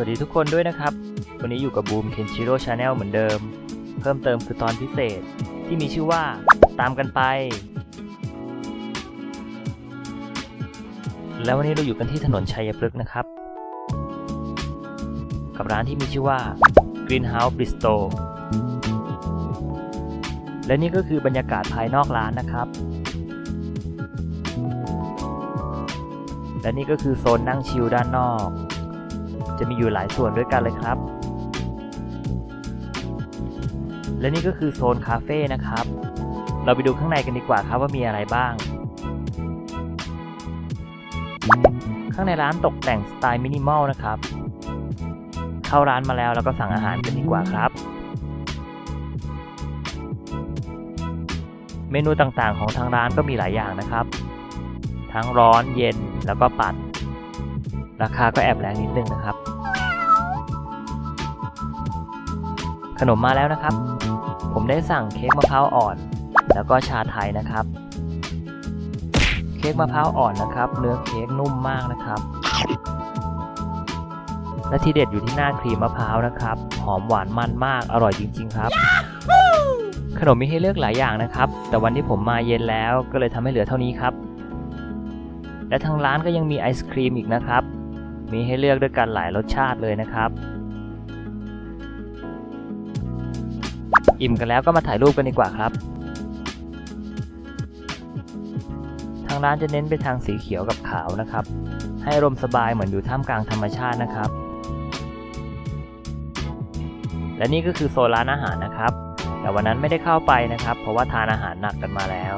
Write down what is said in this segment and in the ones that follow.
สวัสดีทุกคนด้วยนะครับ วันนี้อยู่กับบูมเคนชิโร่ชาแนลเหมือนเดิม เพิ่มเติมคือตอนพิเศษที่มีชื่อว่าตามกันไป แล้ววันนี้เราอยู่กันที่ถนนชัยพฤกษ์นะครับ กับร้านที่มีชื่อว่า Greenhouse Bistro และนี่ก็คือบรรยากาศภายนอกร้านนะครับ และนี่ก็คือโซนนั่งชิลด้านนอก จะมีอยู่หลายส่วนด้วยกันเลยครับ และนี่ก็คือโซนคาเฟ่นะครับ เราไปดูข้างในกันดีกว่าครับว่ามีอะไรบ้าง ข้างในร้านตกแต่งสไตล์มินิมอลนะครับ เข้าร้านมาแล้วเราก็สั่งอาหารกันดีกว่าครับ เมนูต่างๆของทางร้านก็มีหลายอย่างนะครับ ทั้งร้อนเย็นแล้วก็ปั่นราคาก็แอบแรงนิดนึงนะครับ ขนมมาแล้วนะครับ ผมได้สั่งเค้กมะพร้าวอ่อน แล้วก็ชาไทยนะครับ เค้กมะพร้าวอ่อนนะครับ เนื้อเค้กนุ่มมากนะครับ และที่เด็ดอยู่ที่หน้าครีมมะพร้าวนะครับ หอมหวานมันมากอร่อยจริง ๆ ครับ ขนมมีให้เลือกหลายอย่างนะครับ แต่วันที่ผมมาเย็นแล้วก็เลยทำให้เหลือเท่านี้ครับ และทางร้านก็ยังมีไอศครีมอีกนะครับ มีให้เลือกด้วยกันหลายรสชาติเลยนะครับอิ่มกันแล้วก็มาถ่ายรูปกันดีกว่าครับางร้านจะเน้นไปทางสีเขียวกับขาวนะครับ ให้อารมสบายเหมือนอยู่ท่ามกลางธรรมชาตินะครับ และนี่ก็คือโซนร้านอาหารนะครับ แต่วันนั้นไม่ได้เข้าไปนะครับ เพราะว่าทานอาหารหนักกันมาแล้ว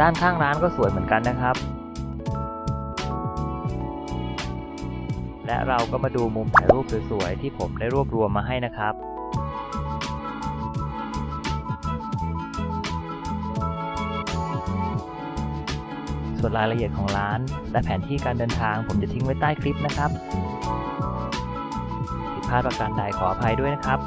ด้านข้างร้านก็สวยเหมือนกันนะครับ และเราก็มาดูมุมถ่ายรูปสวยๆที่ผมได้รวบรวมมาให้นะครับ ส่วนรายละเอียดของร้าน และแผนที่การเดินทางผมจะทิ้งไว้ใต้คลิปนะครับผิดพลาดประการใดขออภัยด้วยนะครับ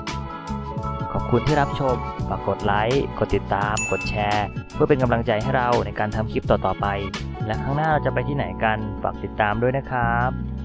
ขอบคุณที่รับชม ฝากกดไลค์ กดติดตาม กดแชร์ เพื่อเป็นกำลังใจให้เราในการทำคลิปต่อๆไป และข้างหน้าเราจะไปที่ไหนกัน ฝากติดตามด้วยนะครับ